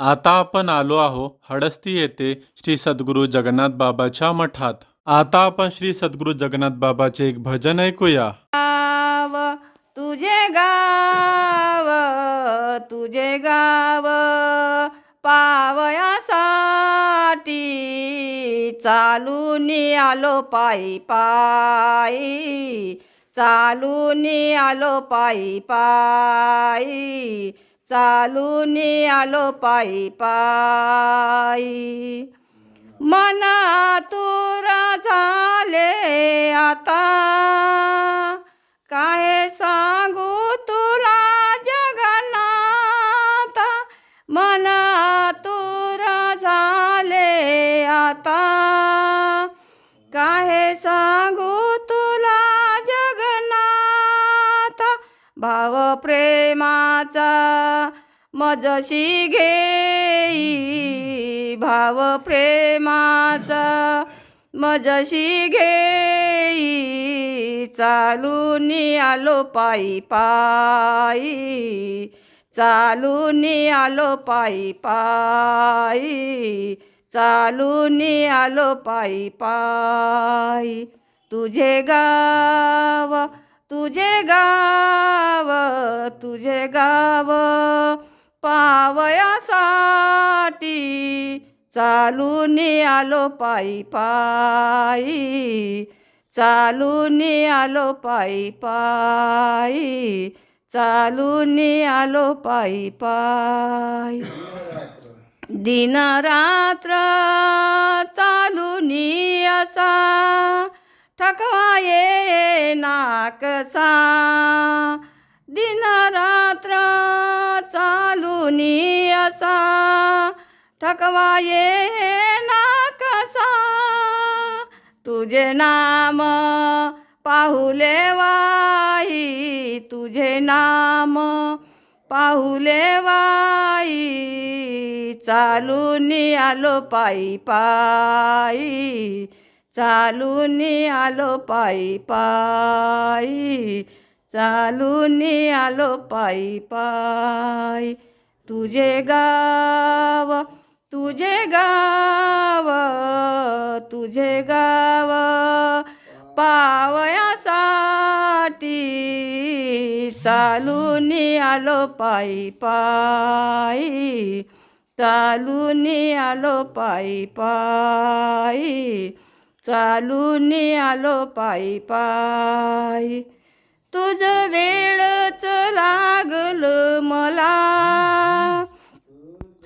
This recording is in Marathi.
आता आपण आलो आहो हडस्ती येथे श्री सद्गुरू जगन्नाथ बाबाच्या मठात. आता आपण श्री सद्गुरू जगन्नाथ बाबाचे एक भजन ऐकूया. गाव तुझे गाव तुझे गाव पावयासाठी चालून आलो पायी पायी चालून आलो पायी पायी. चालून आलो पायी पायी. मना तुरा झाले आता. काय सांगू तुला जगन्नाथ? मना तुरा झाले आता. काय सांगू भाव प्रेमाचा मजशी घेई. भाव प्रेमाचा मजशी घेई. चालून आलो पायी पायी. चालून आलो पायी पायी. चालून आलो पायी पायी. तुझे गाव तुझे गाव तुझे गाव पावयासाठी चालून आलो पायी पायी चालून आलो पायी पायी चालून आलो पायी पायी. दिन रात्र चालून असा ठकवा ये नाकसा दिन रात्र चालून असा ठकवा ये नाकसा तुझे नाम पाहुले वाई तुझे नाम पाहुले वाई चालून आलो पायी पायी. चालून आलो पायी पायी चालून आलो पायी पायी. तुझे गाव तुझे गाव तुझे गाव पावयासाठी चालून आलो पायी पायी चालून आलो पायी पायी. चालून आलो पायी पायी. तुझ वे